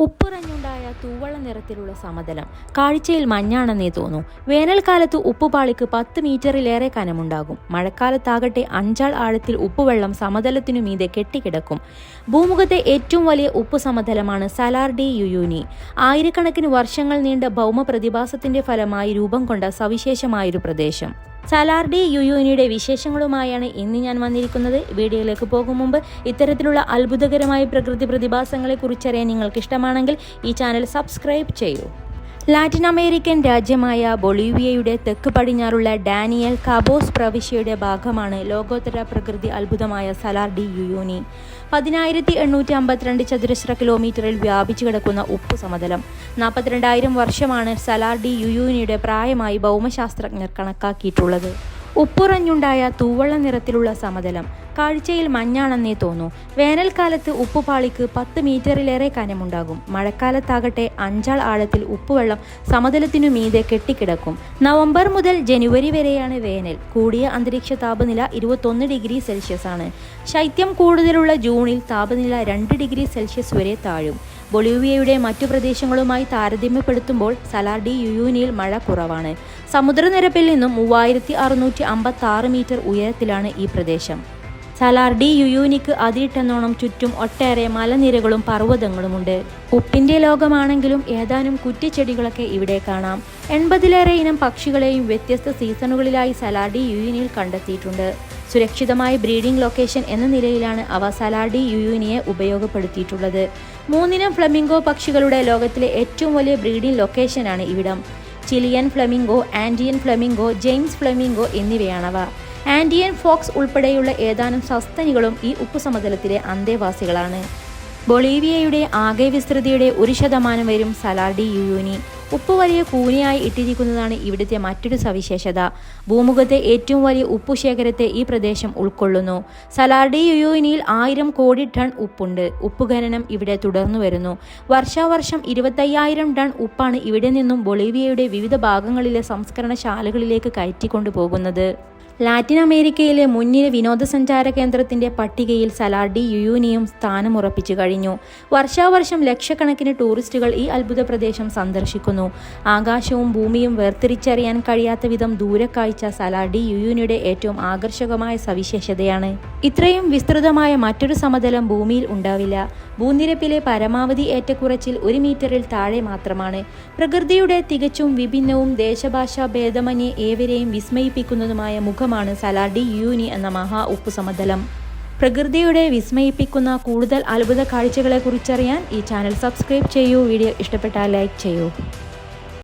ഉപ്പുറഞ്ഞുണ്ടായ തൂവള നിറത്തിലുള്ള സമതലം. കാഴ്ചയിൽ മഞ്ഞാണെന്നേ തോന്നൂ. വേനൽക്കാലത്ത് ഉപ്പുപാളിക്ക് പത്ത് മീറ്ററിലേറെ കനമുണ്ടാകും. മഴക്കാലത്താകട്ടെ അഞ്ചാൾ ആഴത്തിൽ ഉപ്പുവെള്ളം സമതലത്തിനു മീതെ കെട്ടിക്കിടക്കും. ഭൂമുഖത്തെ ഏറ്റവും വലിയ ഉപ്പു സമതലമാണ് സലാർ ഡി യുയൂനി. ആയിരക്കണക്കിന് വർഷങ്ങൾ നീണ്ട ഭൗമ പ്രതിഭാസത്തിന്റെ ഫലമായി രൂപം കൊണ്ട സവിശേഷമായൊരു പ്രദേശം. സലാർ ഡി യുയൂനിയുടെ വിശേഷങ്ങളുമായാണ് ഇന്ന് ഞാൻ വന്നിരിക്കുന്നത്. വീഡിയോയിലേക്ക് പോകും മുമ്പ് ഇത്തരത്തിലുള്ള അത്ഭുതകരമായ പ്രകൃതി പ്രതിഭാസങ്ങളെ കുറിച്ചറിയാൻ നിങ്ങൾക്ക് ഇഷ്ടമാണെങ്കിൽ ഈ ചാനൽ സബ്സ്ക്രൈബ് ചെയ്യൂ. ലാറ്റിൻ അമേരിക്കൻ രാജ്യമായ ബൊളീവിയയുടെ തെക്ക് പടിഞ്ഞാറുള്ള ഡാനിയൽ കാബോസ് പ്രവിശ്യയുടെ ഭാഗമാണ് ലോകോത്തര പ്രകൃതി അത്ഭുതമായ സലാർ ഡി യുയൂനി. പതിനായിരത്തി എണ്ണൂറ്റി അമ്പത്തിരണ്ട് ചതുരശ്ര കിലോമീറ്ററിൽ വ്യാപിച്ചു കിടക്കുന്ന ഉപ്പു സമതലം. നാൽപ്പത്തിരണ്ടായിരം വർഷമാണ് സലാർ ഡി യുയൂനിയുടെ പ്രായമായി ഭൗമശാസ്ത്രജ്ഞർ കണക്കാക്കിയിട്ടുള്ളത്. ഉപ്പുറഞ്ഞുണ്ടായ തൂവള്ള നിറത്തിലുള്ള സമതലം. കാഴ്ചയിൽ മഞ്ഞാണെന്നേ തോന്നൂ. വേനൽക്കാലത്ത് ഉപ്പുപാളിക്ക് പത്ത് മീറ്ററിലേറെ കനമുണ്ടാകും. മഴക്കാലത്താകട്ടെ അഞ്ചാൾ ആഴത്തിൽ ഉപ്പുവെള്ളം സമതലത്തിനു മീതെ കെട്ടിക്കിടക്കും. നവംബർ മുതൽ ജനുവരി വരെയാണ് വേനൽ. കൂടിയ അന്തരീക്ഷ താപനില ഇരുപത്തൊന്ന് ഡിഗ്രി സെൽഷ്യസ് ആണ് ശൈത്യം കൂടുതലുള്ള ജൂണിൽ താപനില രണ്ട് ഡിഗ്രി സെൽഷ്യസ് വരെ താഴും. ബൊളീവിയയുടെ മറ്റു പ്രദേശങ്ങളുമായി താരതമ്യപ്പെടുത്തുമ്പോൾ സലാർ ഡി യുയൂനിയിൽ മഴ കുറവാണ്. സമുദ്രനിരപ്പിൽ നിന്നും മൂവായിരത്തി അറുന്നൂറ്റി അമ്പത്തി ആറ് മീറ്റർ ഉയരത്തിലാണ് ഈ പ്രദേശം. സലാർ ഡി യുയൂനിക്ക് അതിരിട്ടെന്നോണം ചുറ്റും ഒട്ടേറെ മലനിരകളും പർവതങ്ങളുമുണ്ട്. ഉപ്പിന്റെ ലോകമാണെങ്കിലും ഏതാനും കുറ്റിച്ചെടികളൊക്കെ ഇവിടെ കാണാം. എൺപതിലേറെ ഇനം പക്ഷികളെയും വ്യത്യസ്ത സീസണുകളിലായി സലാർ ഡി യുയൂനിയിൽ കണ്ടെത്തിയിട്ടുണ്ട്. സുരക്ഷിതമായ ബ്രീഡിംഗ് ലൊക്കേഷൻ എന്ന നിലയിലാണ് അവ സലാഡി യുയൂനിയെ ഉപയോഗപ്പെടുത്തിയിട്ടുള്ളത്. മൂന്നിനം ഫ്ലമിംഗോ പക്ഷികളുടെ ലോകത്തിലെ ഏറ്റവും വലിയ ബ്രീഡിംഗ് ലൊക്കേഷനാണ് ഇവിടം. Chilean flamingo Andean flamingo James flamingo എന്നിവയാണവ. Andean fox ഉൾപ്പെടെയുള്ള ഏതാനും സസ്തനികളും ഈ ഉപ്പുസമതലത്തിലെ അന്തേവാസികളാണ്. ബൊളീവിയയുടെ ആകെ വിസ്തൃതിയുടെ ഒരു ശതമാനം വരും സലാർഡി യുയൂനി. ഉപ്പ് വലിയ കൂനിയായി ഇട്ടിരിക്കുന്നതാണ് ഇവിടുത്തെ മറ്റൊരു സവിശേഷത. ഭൂമുഖത്തെ ഏറ്റവും വലിയ ഉപ്പു ശേഖരത്തെ ഈ പ്രദേശം ഉൾക്കൊള്ളുന്നു. സലാർഡി യുയൂനിയിൽ ആയിരം കോടി ടൺ ഉപ്പുണ്ട്. ഉപ്പ് ഖനനം ഇവിടെ തുടർന്നു വരുന്നു. വർഷാവർഷം ഇരുപത്തയ്യായിരം ടൺ ഉപ്പാണ് ഇവിടെ നിന്നും ബൊളീവിയയുടെ വിവിധ ഭാഗങ്ങളിലെ സംസ്കരണശാലകളിലേക്ക് കയറ്റിക്കൊണ്ടു പോകുന്നത് ലാറ്റിൻ അമേരിക്കയിലെ മുൻനിര വിനോദസഞ്ചാര കേന്ദ്രത്തിന്റെ പട്ടികയിൽ സലാർഡി യുയൂനിയും സ്ഥാനമുറപ്പിച്ചു കഴിഞ്ഞു. വർഷാവർഷം ലക്ഷക്കണക്കിന് ടൂറിസ്റ്റുകൾ ഈ അത്ഭുത പ്രദേശം സന്ദർശിക്കുന്നു. ആകാശവും ഭൂമിയും വേർതിരിച്ചറിയാൻ കഴിയാത്ത വിധം ദൂരക്കാഴ്ച സലാർഡി യുയൂനിയുടെ ഏറ്റവും ആകർഷകമായ സവിശേഷതയാണ്. ഇത്രയും വിസ്തൃതമായ മറ്റൊരു സമതലം ഭൂമിയിൽ ഉണ്ടാവില്ല. ഭൂനിരപ്പിലെ പരമാവധി ഏറ്റക്കുറച്ചിൽ ഒരു മീറ്ററിൽ താഴെ മാത്രമാണ്. പ്രകൃതിയുടെ തികച്ചും വിഭിന്നവും ദേശഭാഷാ ഭേദമന്യെ ഏവരെയും വിസ്മയിപ്പിക്കുന്നതുമായ മുഖമാണ് സലാഡി യൂനി എന്ന മഹാ ഉപ്പുസമതലം പ്രകൃതിയുടെ വിസ്മയിപ്പിക്കുന്ന കൂടുതൽ അത്ഭുത കാഴ്ചകളെക്കുറിച്ചറിയാൻ ഈ ചാനൽ സബ്സ്ക്രൈബ് ചെയ്യൂ. വീഡിയോ ഇഷ്ടപ്പെട്ടാൽ ലൈക്ക് ചെയ്യൂ.